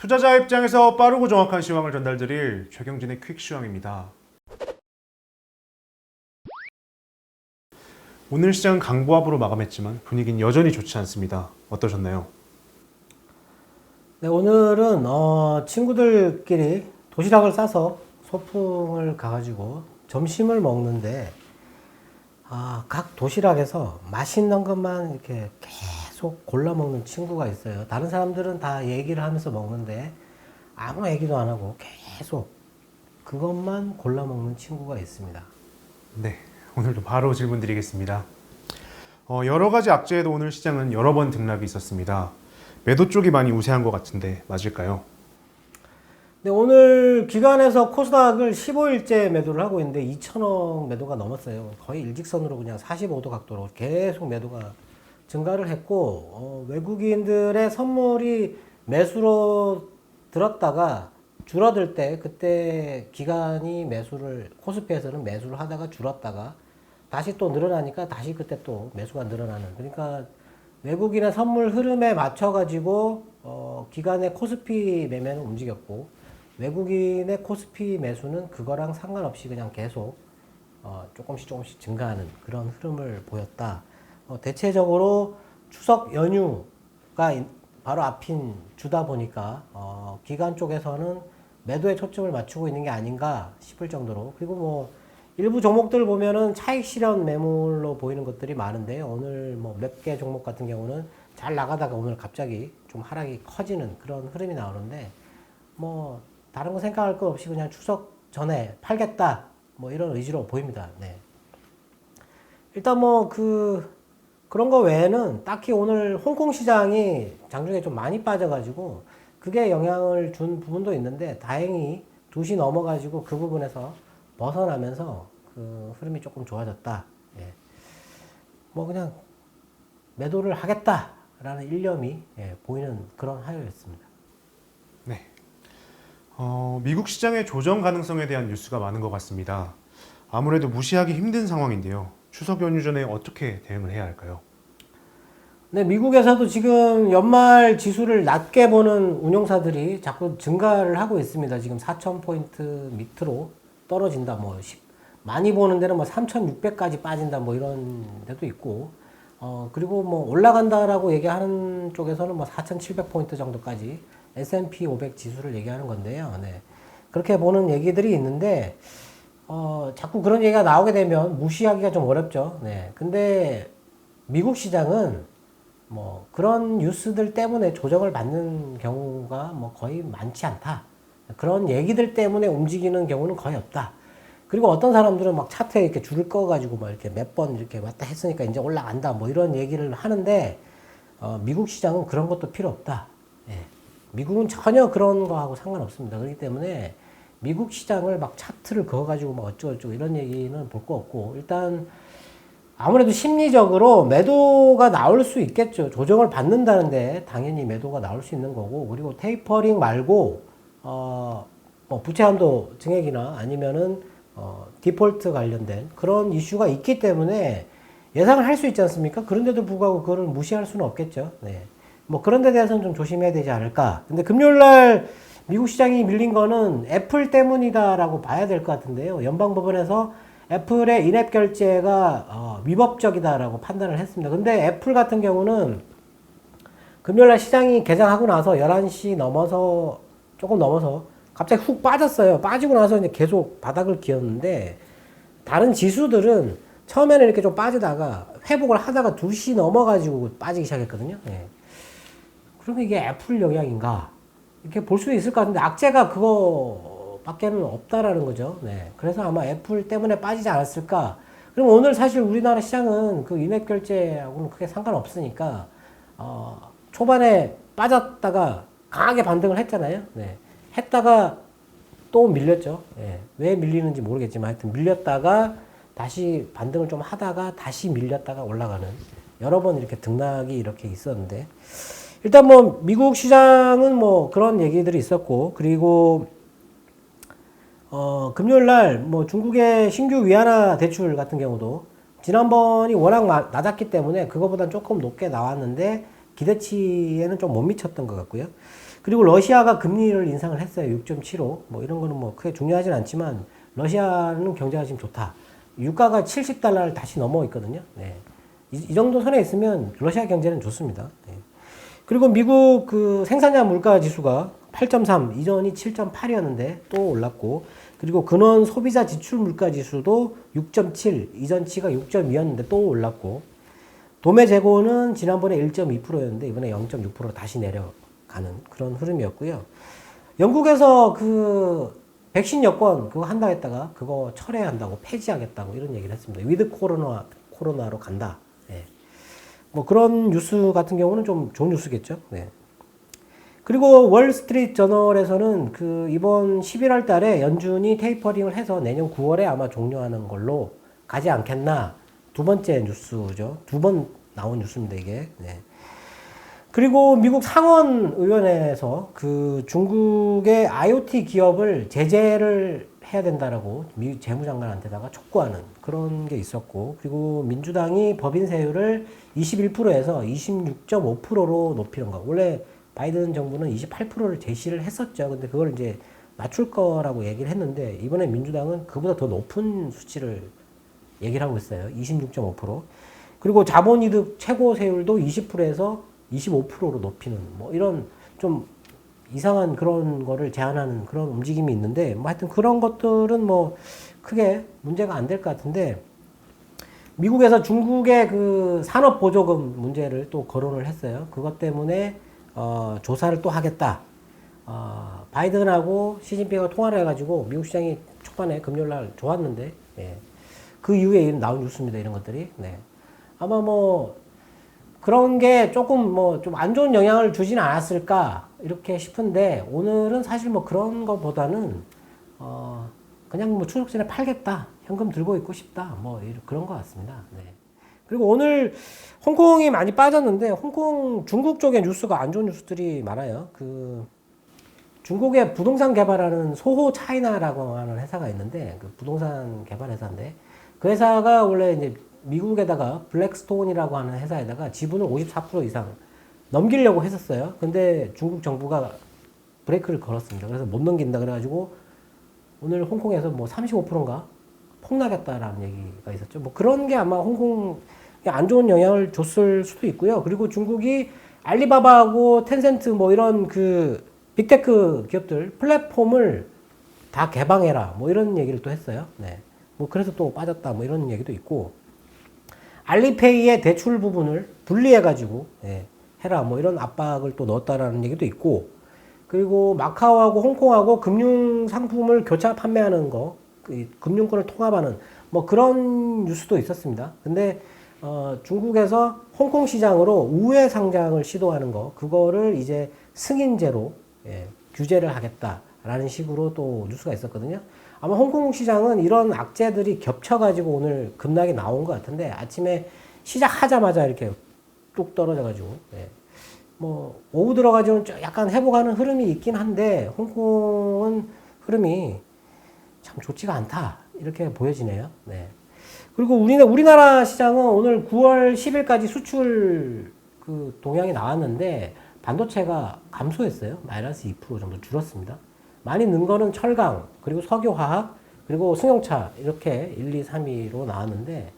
투자자 입장에서 빠르고 정확한 시황을 전달드릴 최경진의 퀵 시황입니다. 오늘 시장은 강보합으로 마감했지만 분위기는 여전히 좋지 않습니다. 어떠셨나요? 네, 오늘은 어, 친구들끼리 도시락을 싸서 소풍을 가가지고 점심을 먹는데 아, 각 도시락에서 맛있는 것만 이렇게 계속 골라 먹는 친구가 있어요. 다른 사람들은 다 얘기를 하면서 먹는데 아무 얘기도 안 하고 계속 그것만 골라 먹는 친구가 있습니다. 네, 오늘도 바로 질문 드리겠습니다. 어, 여러 가지 악재에도 오늘 시장은 여러 번 등락이 있었습니다. 매도 쪽이 많이 우세한 것 같은데 맞을까요? 네, 오늘 기관에서 코스닥을 15일째 매도를 하고 있는데 2천억 매도가 넘었어요. 거의 일직선으로 그냥 45도 각도로 계속 매도가 증가를 했고 어, 외국인들의 선물이 매수로 들었다가 줄어들 때 그때 기관이 매수를 코스피에서는 매수를 하다가 줄었다가 다시 또 늘어나니까 다시 그때 또 매수가 늘어나는 그러니까 외국인의 선물 흐름에 맞춰 가지고 어, 기관의 코스피 매매는 움직였고 외국인의 코스피 매수는 그거랑 상관없이 그냥 계속 어, 조금씩 조금씩 증가하는 그런 흐름을 보였다. 어, 대체적으로 추석 연휴가 인- 바로 앞인 주다 보니까 어, 기관 쪽에서는 매도에 초점을 맞추고 있는 게 아닌가 싶을 정도로 그리고 뭐 일부 종목들 보면은 차익 실현 매물로 보이는 것들이 많은데 오늘 뭐 몇 개 종목 같은 경우는 잘 나가다가 오늘 갑자기 좀 하락이 커지는 그런 흐름이 나오는데 뭐 다른 거 생각할 거 없이 그냥 추석 전에 팔겠다 뭐 이런 의지로 보입니다. 네. 일단 뭐 그 그런 거 외에는 딱히 오늘 홍콩 시장이 장중에 좀 많이 빠져가지고 그게 영향을 준 부분도 있는데 다행히 2시 넘어가지고 그 부분에서 벗어나면서 그 흐름이 조금 좋아졌다. 예. 뭐 그냥 매도를 하겠다라는 일념이 예, 보이는 그런 하여였습니다. 네. 어, 미국 시장의 조정 가능성에 대한 뉴스가 많은 것 같습니다. 아무래도 무시하기 힘든 상황인데요. 추석 연휴 전에 어떻게 대응을 해야 할까요? 네, 미국에서도 지금 연말 지수를 낮게 보는 운용사들이 자꾸 증가를 하고 있습니다. 지금 4,000포인트 밑으로 떨어진다. 뭐, 10, 많이 보는 데는 뭐 3,600까지 빠진다. 뭐 이런 데도 있고. 어, 그리고 뭐 올라간다라고 얘기하는 쪽에서는 뭐 4,700포인트 정도까지 S&P 500 지수를 얘기하는 건데요. 네. 그렇게 보는 얘기들이 있는데, 어, 자꾸 그런 얘기가 나오게 되면 무시하기가 좀 어렵죠. 네. 근데 미국 시장은 뭐 그런 뉴스들 때문에 조정을 받는 경우가 뭐 거의 많지 않다. 그런 얘기들 때문에 움직이는 경우는 거의 없다. 그리고 어떤 사람들은 막 차트에 이렇게 줄을 꺼가지고 막 이렇게 몇 번 이렇게 왔다 했으니까 이제 올라간다 뭐 이런 얘기를 하는데 어, 미국 시장은 그런 것도 필요 없다. 예. 미국은 전혀 그런 거하고 상관없습니다. 그렇기 때문에 미국 시장을 막 차트를 그어가지고 막 어쩌고저쩌고 이런 얘기는 볼 거 없고 일단 아무래도 심리적으로 매도가 나올 수 있겠죠. 조정을 받는다는데 당연히 매도가 나올 수 있는 거고 그리고 테이퍼링 말고 어 뭐 부채 한도 증액이나 아니면은 어 디폴트 관련된 그런 이슈가 있기 때문에 예상을 할 수 있지 않습니까? 그런데도 불구하고 그거를 무시할 수는 없겠죠. 네. 뭐 그런 데 대해서는 좀 조심해야 되지 않을까. 근데 금요일 날 미국 시장이 밀린 거는 애플 때문이다라고 봐야 될 것 같은데요. 연방법원에서 애플의 인앱 결제가 어, 위법적이다라고 판단을 했습니다. 근데 애플 같은 경우는 금요일날 시장이 개장하고 나서 11시 넘어서 조금 넘어서 갑자기 훅 빠졌어요. 빠지고 나서 이제 계속 바닥을 기었는데 다른 지수들은 처음에는 이렇게 좀 빠지다가 회복을 하다가 2시 넘어가지고 빠지기 시작했거든요. 예. 그러면 이게 애플 영향인가? 이렇게 볼수 있을 것 같은데 악재가 그거밖에는 없다라는 거죠. 네. 그래서 아마 애플 때문에 빠지지 않았을까? 그럼 오늘 사실 우리나라 시장은 그 인앱 결제하고는 크게 상관없으니까 어, 초반에 빠졌다가 강하게 반등을 했잖아요. 네. 했다가 또 밀렸죠. 예. 왜 밀리는지 모르겠지만 하여튼 밀렸다가 다시 반등을 좀 하다가 다시 밀렸다가 올라가는 여러 번 이렇게 등락이 이렇게 있었는데 일단 뭐 미국 시장은 뭐 그런 얘기들이 있었고 그리고 어 금요일 날 뭐 중국의 신규 위안화 대출 같은 경우도 지난번이 워낙 마- 낮았기 때문에 그거보다 조금 높게 나왔는데 기대치에는 좀 못 미쳤던 것 같고요. 그리고 러시아가 금리를 인상을 했어요. 6.75. 뭐 이런 거는 뭐 크게 중요하진 않지만 러시아는 경제가 지금 좋다. 유가가 70달러를 다시 넘어 있거든요. 네. 이, 이 정도 선에 있으면 러시아 경제는 좋습니다. 네. 그리고 미국 그 생산자 물가 지수가 8.3, 이전이 7.8이었는데 또 올랐고, 그리고 근원 소비자 지출 물가 지수도 6.7, 이전치가 6.2였는데 또 올랐고, 도매 재고는 지난번에 1.2%였는데 이번에 0.6%로 다시 내려가는 그런 흐름이었고요. 영국에서 그 백신 여권 그거 한다 했다가 그거 철회한다고 폐지하겠다고 이런 얘기를 했습니다. 위드 코로나 코로나로 간다. 예. 뭐 그런 뉴스 같은 경우는 좀 좋은 뉴스겠죠. 네. 그리고 월스트리트 저널에서는 그 이번 11월 달에 연준이 테이퍼링을 해서 내년 9월에 아마 종료하는 걸로 가지 않겠나. 두 번째 뉴스죠. 두 번 나온 뉴스입니다, 이게. 네. 그리고 미국 상원 의원회에서 그 중국의 IoT 기업을 제재를 해야 된다라고 미 재무장관한테다가 촉구하는 그런 게 있었고 그리고 민주당이 법인 세율을 21%에서 26.5%로 높이는 거. 원래 바이든 정부는 28%를 제시를 했었죠. 근데 그걸 이제 낮출 거라고 얘기를 했는데 이번에 민주당은 그보다 더 높은 수치를 얘기를 하고 있어요. 26.5%. 그리고 자본이득 최고 세율도 20%에서 25%로 높이는 뭐 이런 좀 이상한 그런 거를 제한하는 그런 움직임이 있는데 뭐 하여튼 그런 것들은 뭐 크게 문제가 안 될 것 같은데 미국에서 중국의 그 산업 보조금 문제를 또 거론을 했어요. 그것 때문에 어, 조사를 또 하겠다. 어, 바이든하고 시진핑하고 통화를 해가지고 미국 시장이 초반에 금요일 날 좋았는데 예. 그 이후에 나온 뉴스입니다. 이런 것들이. 네. 아마 뭐 그런 게 조금 뭐 좀 안 좋은 영향을 주진 않았을까 이렇게 싶은데 오늘은 사실 뭐 그런 것보다는 어 그냥 뭐 추석 전에 팔겠다 현금 들고 있고 싶다 뭐 그런 것 같습니다. 네. 그리고 오늘 홍콩이 많이 빠졌는데 홍콩 중국 쪽에 뉴스가 안 좋은 뉴스들이 많아요. 그 중국의 부동산 개발하는 소호 차이나라고 하는 회사가 있는데 그 부동산 개발 회사인데 그 회사가 원래 이제 미국에다가 블랙스톤이라고 하는 회사에다가 지분을 54% 이상 넘기려고 했었어요. 근데 중국 정부가 브레이크를 걸었습니다. 그래서 못 넘긴다 그래가지고 오늘 홍콩에서 뭐 35%인가 폭락했다라는 얘기가 있었죠. 뭐 그런 게 아마 홍콩에 안 좋은 영향을 줬을 수도 있고요. 그리고 중국이 알리바바하고 텐센트 뭐 이런 그 빅테크 기업들 플랫폼을 다 개방해라 뭐 이런 얘기를 또 했어요. 네. 뭐 그래서 또 빠졌다 뭐 이런 얘기도 있고 알리페이의 대출 부분을 분리해가지고 예, 해라 뭐 이런 압박을 또 넣었다라는 얘기도 있고 그리고 마카오하고 홍콩하고 금융 상품을 교차 판매하는 거, 그 금융권을 통합하는 뭐 그런 뉴스도 있었습니다. 근데 어, 중국에서 홍콩 시장으로 우회 상장을 시도하는 거, 그거를 이제 승인제로 예, 규제를 하겠다라는 식으로 또 뉴스가 있었거든요. 아마 홍콩 시장은 이런 악재들이 겹쳐가지고 오늘 급락이 나온 것 같은데 아침에 시작하자마자 이렇게 뚝 떨어져가지고 예. 뭐 오후 들어가지고는 좀 약간 회복하는 흐름이 있긴 한데 홍콩은 흐름이 참 좋지가 않다 이렇게 보여지네요. 네. 그리고 우리나라, 우리나라 시장은 오늘 9월 10일까지 수출 그 동향이 나왔는데 반도체가 감소했어요. 마이너스 2% 정도 줄었습니다. 많이 는 거는 철강, 그리고 석유화학, 그리고 승용차 이렇게 1, 2, 3위로 나왔는데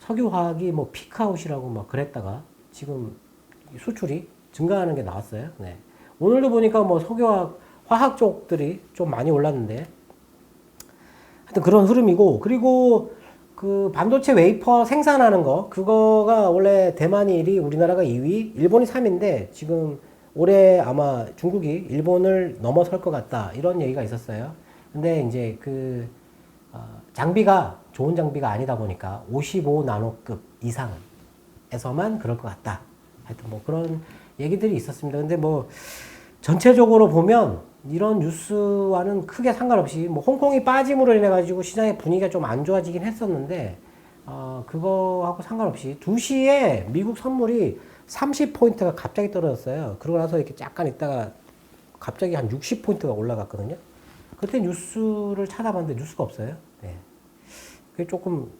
석유화학이 뭐 피크아웃이라고 막 그랬다가 지금 수출이 증가하는 게 나왔어요. 네. 오늘도 보니까 뭐 석유화학, 화학 쪽들이 좀 많이 올랐는데 하여튼 그런 흐름이고 그리고 그 반도체 웨이퍼 생산하는 거 그거가 원래 대만이 1위, 우리나라가 2위, 일본이 3위인데 지금 올해 아마 중국이 일본을 넘어설 것 같다 이런 얘기가 있었어요. 근데 이제 그 어, 장비가 좋은 장비가 아니다 보니까 55 나노급 이상 에서만 그럴 것 같다. 하여튼 뭐 그런 얘기들이 있었습니다. 근데 뭐 전체적으로 보면 이런 뉴스와는 크게 상관없이 뭐 홍콩이 빠짐으로 인해 가지고 시장의 분위기가 좀 안 좋아지긴 했었는데 어 그거하고 상관없이 2시에 미국 선물이 30포인트가 갑자기 떨어졌어요. 그러고 나서 이렇게 잠깐 있다가 갑자기 한 60포인트가 올라갔거든요. 그때 뉴스를 찾아봤는데 뉴스가 없어요. 네. 그게 조금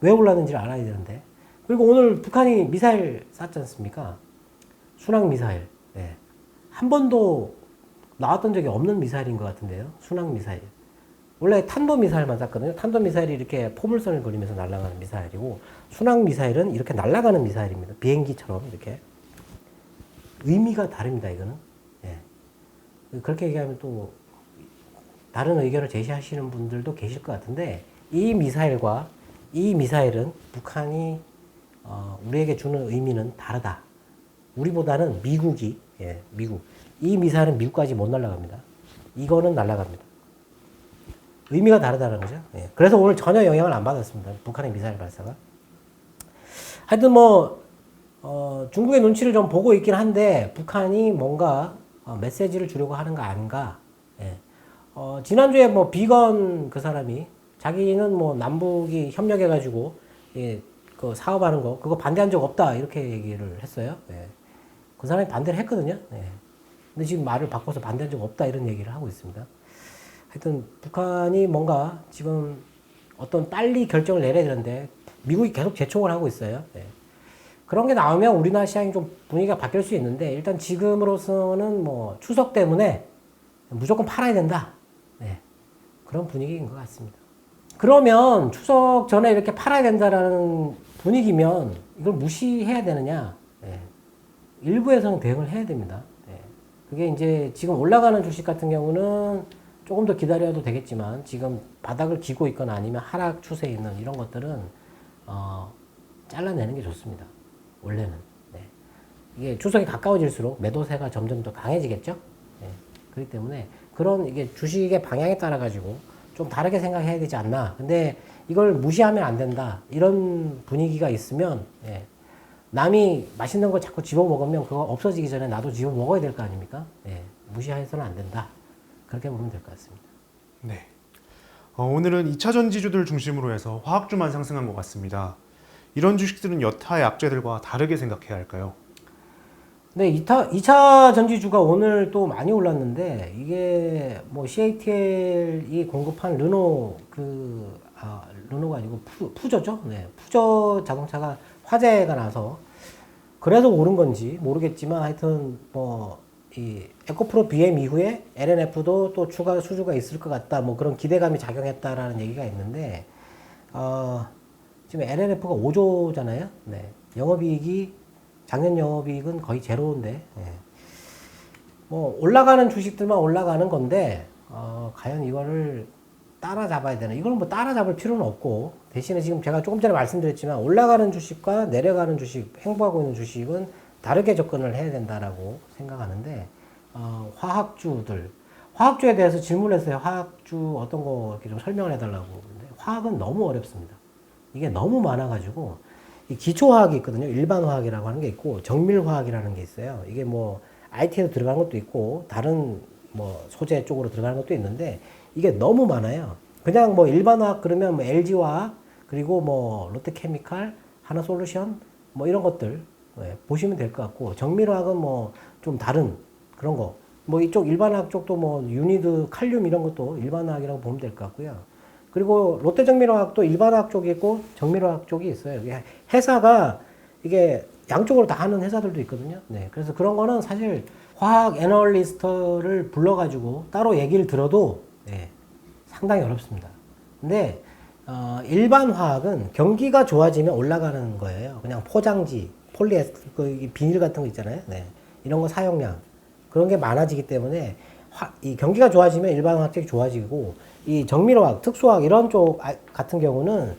왜 올랐는지를 알아야 되는데. 그리고 오늘 북한이 미사일 쐈지 않습니까? 순항 미사일. 네. 한 번도 나왔던 적이 없는 미사일인 것 같은데요. 순항 미사일. 원래 탄도 미사일만 쐈거든요. 탄도 미사일이 이렇게 포물선을 그리면서 날아가는 미사일이고 순항 미사일은 이렇게 날아가는 미사일입니다. 비행기처럼 이렇게 의미가 다릅니다. 이거는 예. 그렇게 얘기하면 또 다른 의견을 제시하시는 분들도 계실 것 같은데 이 미사일과 이 미사일은 북한이 어, 우리에게 주는 의미는 다르다. 우리보다는 미국이 예, 미국 이 미사일은 미국까지 못 날아갑니다. 이거는 날아갑니다. 의미가 다르다는 거죠. 예. 그래서 오늘 전혀 영향을 안 받았습니다. 북한의 미사일 발사가. 하여튼 뭐 어, 중국의 눈치를 좀 보고 있긴 한데 북한이 뭔가 어, 메시지를 주려고 하는 거 아닌가. 예. 어, 지난주에 뭐 비건 그 사람이 자기는 뭐 남북이 협력해가지고 예, 그 사업하는 거 그거 반대한 적 없다 이렇게 얘기를 했어요. 예. 그 사람이 반대를 했거든요. 예. 근데 지금 말을 바꿔서 반대한 적 없다 이런 얘기를 하고 있습니다. 하여튼 북한이 뭔가 지금 어떤 빨리 결정을 내려야 되는데 미국이 계속 재촉을 하고 있어요. 예. 그런 게 나오면 우리나라 시장이 좀 분위기가 바뀔 수 있는데 일단 지금으로서는 뭐 추석 때문에 무조건 팔아야 된다. 네. 그런 분위기인 것 같습니다. 그러면 추석 전에 이렇게 팔아야 된다라는 분위기면 이걸 무시해야 되느냐? 네. 일부에서는 대응을 해야 됩니다. 네. 그게 이제 지금 올라가는 주식 같은 경우는 조금 더 기다려도 되겠지만 지금 바닥을 기고 있거나 아니면 하락 추세에 있는 이런 것들은 어, 잘라내는 게 좋습니다. 원래는. 네. 이게 추석이 가까워질수록 매도세가 점점 더 강해지겠죠? 네. 그렇기 때문에 그런 이게 주식의 방향에 따라 가지고 좀 다르게 생각해야 되지 않나. 근데 이걸 무시하면 안 된다. 이런 분위기가 있으면 예. 남이 맛있는 거 자꾸 집어 먹으면 그거 없어지기 전에 나도 집어 먹어야 될 거 아닙니까? 예. 무시해서는 안 된다. 그렇게 보면 될 것 같습니다. 네. 어, 오늘은 2차 전지주들 중심으로 해서 화학주만 상승한 것 같습니다. 이런 주식들은 여타 약재들과 다르게 생각해야 할까요? 네, 2차, 2차 전지주가 오늘 또 많이 올랐는데, 이게 뭐 CATL이 공급한 르노, 그, 아, 르노가 아니고 푸, 푸저죠? 네, 푸저 자동차가 화재가 나서, 그래서 오른 건지 모르겠지만 하여튼 뭐, 이 에코프로 BM 이후에 LNF도 또 추가 수주가 있을 것 같다. 뭐 그런 기대감이 작용했다라는 얘기가 있는데, 어, 지금 LNF가 5조잖아요. 네. 영업이익이 작년 영업이익은 거의 제로인데, 예. 뭐 올라가는 주식들만 올라가는 건데, 어, 과연 이거를 따라잡아야 되나? 이거는 뭐 따라잡을 필요는 없고 대신에 지금 제가 조금 전에 말씀드렸지만 올라가는 주식과 내려가는 주식, 행보하고 있는 주식은 다르게 접근을 해야 된다라고 생각하는데 어, 화학주들, 화학주에 대해서 질문을 했어요. 화학주 어떤 거 이렇게 좀 설명을 해달라고. 근데 화학은 너무 어렵습니다. 이게 너무 많아가지고 이 기초화학이 있거든요. 일반 화학이라고 하는 게 있고 정밀화학이라는 게 있어요. 이게 뭐 IT에도 들어가는 것도 있고 다른 뭐 소재 쪽으로 들어가는 것도 있는데 이게 너무 많아요. 그냥 뭐 일반 화학 그러면 뭐 LG화학 그리고 뭐 롯데케미칼, 하나솔루션 뭐 이런 것들 예, 보시면 될 것 같고 정밀화학은 뭐 좀 다른 그런 거. 뭐 이쪽 일반화학 쪽도 뭐 유니드, 칼륨 이런 것도 일반화학이라고 보면 될 것 같고요. 그리고 롯데 정밀화학도 일반화학 쪽이 있고 정밀화학 쪽이 있어요. 회사가 이게 양쪽으로 다 하는 회사들도 있거든요. 네. 그래서 그런 거는 사실 화학 애널리스트를 불러가지고 따로 얘기를 들어도 네, 상당히 어렵습니다. 근데 어, 일반 화학은 경기가 좋아지면 올라가는 거예요. 그냥 포장지, 폴리에스, 그 비닐 같은 거 있잖아요. 네. 이런 거 사용량 그런 게 많아지기 때문에 화, 이 경기가 좋아지면 일반 화학적이 좋아지고 이 정밀화학, 특수화학 이런 쪽 아- 같은 경우는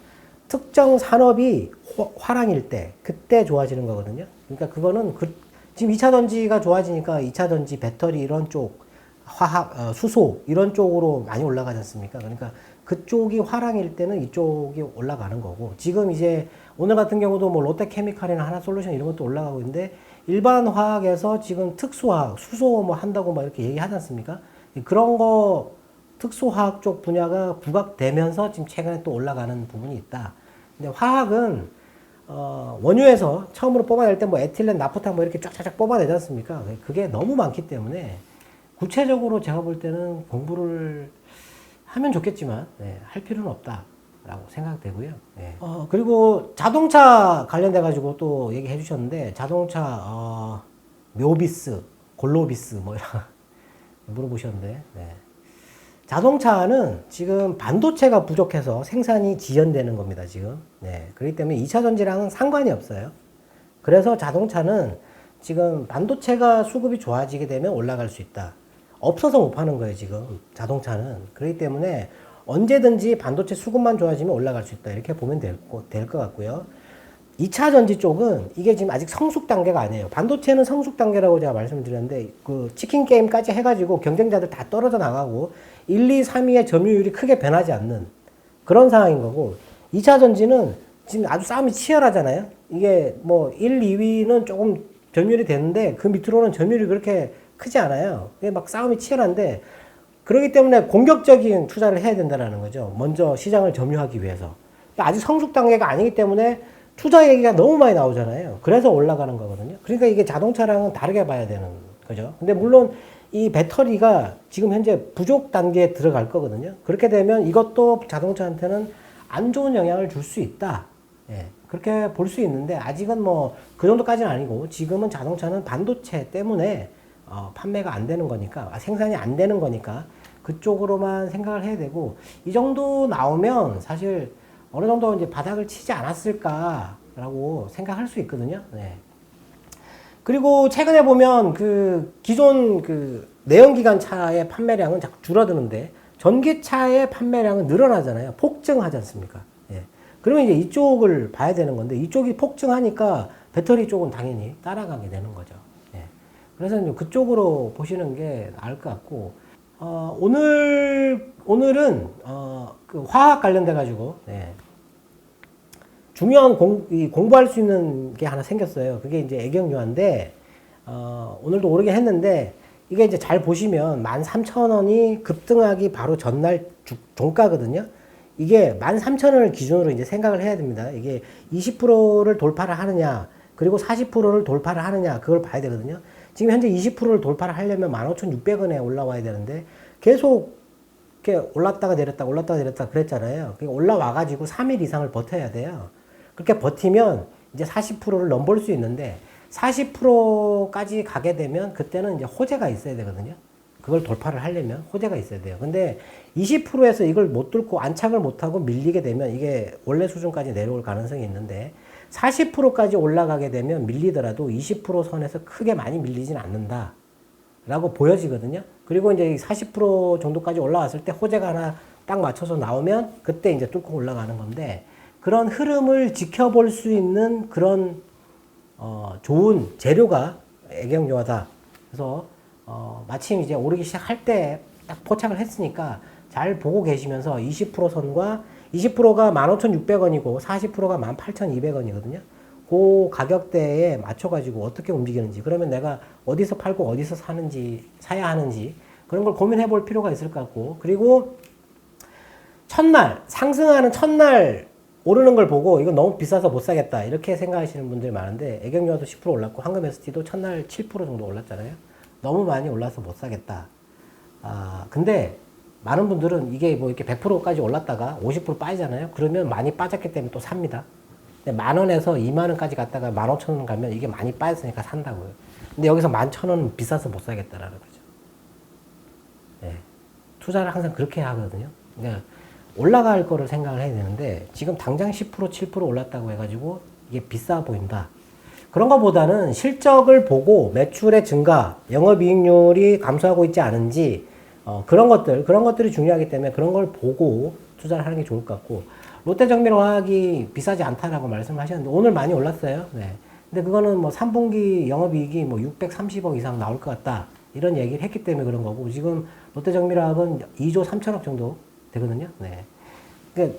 특정 산업이 호- 화랑일 때 그때 좋아지는 거거든요. 그러니까 그거는 그, 지금 2차 전지가 좋아지니까 2차 전지 배터리 이런 쪽 화학 어, 수소 이런 쪽으로 많이 올라가지 않습니까? 그러니까 그쪽이 화랑일 때는 이쪽이 올라가는 거고 지금 이제 오늘 같은 경우도 뭐 롯데케미칼이나 하나솔루션 이런 것도 올라가고 있는데 일반 화학에서 지금 특수화학 수소 뭐 한다고 막 이렇게 얘기하지 않습니까? 그런 거 특수화학 쪽 분야가 부각되면서 지금 최근에 또 올라가는 부분이 있다. 근데 화학은 어, 원유에서 처음으로 뽑아낼 때 뭐 에틸렌, 나프탄 뭐 이렇게 쫙쫙쫙 뽑아내지 않습니까? 그게 너무 많기 때문에 구체적으로 제가 볼 때는 공부를 하면 좋겠지만 네, 할 필요는 없다라고 생각되고요. 네. 어, 그리고 자동차 관련돼 가지고 또 얘기해 주셨는데 자동차 어, 묘비스 골로비스 뭐 이런 물어보셨는데 네. 자동차는 지금 반도체가 부족해서 생산이 지연되는 겁니다 지금. 네. 그렇기 때문에 2차 전지랑은 상관이 없어요. 그래서 자동차는 지금 반도체가 수급이 좋아지게 되면 올라갈 수 있다. 없어서 못 파는 거예요 지금 자동차는. 그렇기 때문에 언제든지 반도체 수급만 좋아지면 올라갈 수 있다. 이렇게 보면 될 것 같고요 2차 전지 쪽은 이게 지금 아직 성숙 단계가 아니에요. 반도체는 성숙 단계라고 제가 말씀드렸는데 그 치킨 게임까지 해가지고 경쟁자들 다 떨어져 나가고 1, 2, 3위의 점유율이 크게 변하지 않는 그런 상황인 거고 2차 전지는 지금 아주 싸움이 치열하잖아요. 이게 뭐 1, 2위는 조금 점유율이 되는데 그 밑으로는 점유율이 그렇게 크지 않아요. 막 싸움이 치열한데 그렇기 때문에 공격적인 투자를 해야 된다는 거죠. 먼저 시장을 점유하기 위해서. 아직 성숙 단계가 아니기 때문에 투자 얘기가 너무 많이 나오잖아요. 그래서 올라가는 거거든요. 그러니까 이게 자동차랑은 다르게 봐야 되는 거죠. 근데 물론 이 배터리가 지금 현재 부족 단계에 들어갈 거거든요. 그렇게 되면 이것도 자동차한테는 안 좋은 영향을 줄 수 있다. 예. 그렇게 볼 수 있는데 아직은 뭐 그 정도까지는 아니고 지금은 자동차는 반도체 때문에 어, 판매가 안 되는 거니까 아, 생산이 안 되는 거니까 그쪽으로만 생각을 해야 되고 이 정도 나오면 사실 어느 정도 이제 바닥을 치지 않았을까라고 생각할 수 있거든요. 네. 그리고 최근에 보면 그 기존 그 내연기관 차의 판매량은 자꾸 줄어드는데 전기차의 판매량은 늘어나잖아요. 폭증하지 않습니까? 예. 그러면 이제 이쪽을 봐야 되는 건데 이쪽이 폭증하니까 배터리 쪽은 당연히 따라가게 되는 거죠. 예. 그래서 이제 그쪽으로 보시는 게 나을 것 같고 어, 오늘 오늘은 어, 그 화학 관련돼 가지고 네. 중요한 공, 이 공부할 수 있는 게 하나 생겼어요. 그게 이제 애경유화인데 어, 오늘도 오르긴 했는데 이게 이제 잘 보시면 13,000원이 급등하기 바로 전날 주, 종가거든요. 이게 13,000원을 기준으로 이제 생각을 해야 됩니다. 이게 20%를 돌파를 하느냐, 그리고 40%를 돌파를 하느냐, 그걸 봐야 되거든요. 지금 현재 20%를 돌파를 하려면 15,600원에 올라와야 되는데 계속 올랐다가 내렸다가 올랐다가 내렸다가 그랬잖아요. 그게 올라와가지고 3일 이상을 버텨야 돼요. 그렇게 버티면 이제 40%를 넘볼 수 있는데 40%까지 가게 되면 그때는 이제 호재가 있어야 되거든요. 그걸 돌파를 하려면 호재가 있어야 돼요. 근데 20%에서 이걸 못 뚫고 안착을 못하고 밀리게 되면 이게 원래 수준까지 내려올 가능성이 있는데 40%까지 올라가게 되면 밀리더라도 20% 선에서 크게 많이 밀리진 않는다. 라고 보여지거든요. 그리고 이제 40% 정도까지 올라왔을 때 호재가 하나 딱 맞춰서 나오면 그때 이제 뚫고 올라가는 건데 그런 흐름을 지켜볼 수 있는 그런 어, 좋은 재료가 애경유화다. 그래서 어, 마침 이제 오르기 시작할 때 딱 포착을 했으니까 잘 보고 계시면서 20% 선과 20%가 15,600원이고 40%가 18,200원이거든요. 그 가격대에 맞춰가지고 어떻게 움직이는지 그러면 내가 어디서 팔고 어디서 사는지 사야 하는지 그런 걸 고민해 볼 필요가 있을 것 같고 그리고 첫날 상승하는 첫날 오르는 걸 보고 이거 너무 비싸서 못 사겠다 이렇게 생각하시는 분들이 많은데 애경유화도 10% 올랐고 황금 ST도 첫날 7% 정도 올랐잖아요. 너무 많이 올라서 못 사겠다. 아 근데 많은 분들은 이게 뭐 이렇게 100%까지 올랐다가 50% 빠지잖아요. 그러면 많이 빠졌기 때문에 또 삽니다. 근데 만 원에서 2만 원까지 갔다가 만 오천 원 가면 이게 많이 빠졌으니까 산다고요. 근데 여기서 만천 원은 비싸서 못 사겠다라는 거죠. 예. 투자를 항상 그렇게 하거든요. 그러니까 올라갈 거를 생각을 해야 되는데 지금 당장 10% 7% 올랐다고 해가지고 이게 비싸 보인다. 그런 것보다는 실적을 보고 매출의 증가, 영업이익률이 감소하고 있지 않은지 어, 그런 것들 그런 것들이 중요하기 때문에 그런 걸 보고 투자를 하는 게 좋을 것 같고 롯데정밀화학이 비싸지 않다라고 말씀하셨는데 오늘 많이 올랐어요. 네. 근데 그거는 뭐 3분기 영업이익이 뭐 630억 이상 나올 것 같다 이런 얘기를 했기 때문에 그런 거고 지금 롯데정밀화학은 2조 3천억 정도 되거든요. 네. 그러니까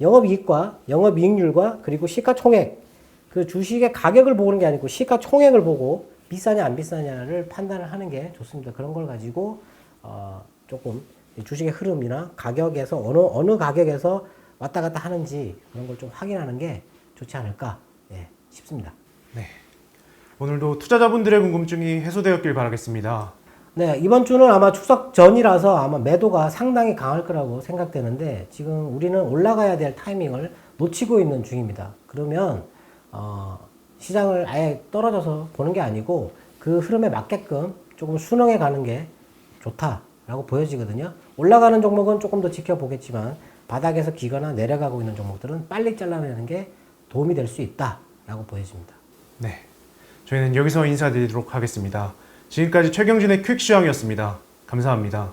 영업이익과 영업이익률과 그리고 시가총액 그 주식의 가격을 보는 게 아니고 시가총액을 보고 비싸냐 안 비싸냐를 판단을 하는 게 좋습니다. 그런 걸 가지고 어 조금 주식의 흐름이나 가격에서 어느 어느 가격에서 왔다 갔다 하는지 그런 걸 좀 확인하는 게 좋지 않을까 예, 싶습니다. 네. 오늘도 투자자분들의 궁금증이 해소되었길 바라겠습니다. 네, 이번 주는 아마 추석 전이라서 아마 매도가 상당히 강할 거라고 생각되는데 지금 우리는 올라가야 될 타이밍을 놓치고 있는 중입니다. 그러면 어, 시장을 아예 떨어져서 보는 게 아니고 그 흐름에 맞게끔 조금 순응해 가는 게 좋다라고 보여지거든요. 올라가는 종목은 조금 더 지켜보겠지만 바닥에서 기거나 내려가고 있는 종목들은 빨리 잘라내는 게 도움이 될 수 있다라고 보여집니다. 네. 저희는 여기서 인사드리도록 하겠습니다. 지금까지 최경진의 퀵시황이었습니다. 감사합니다.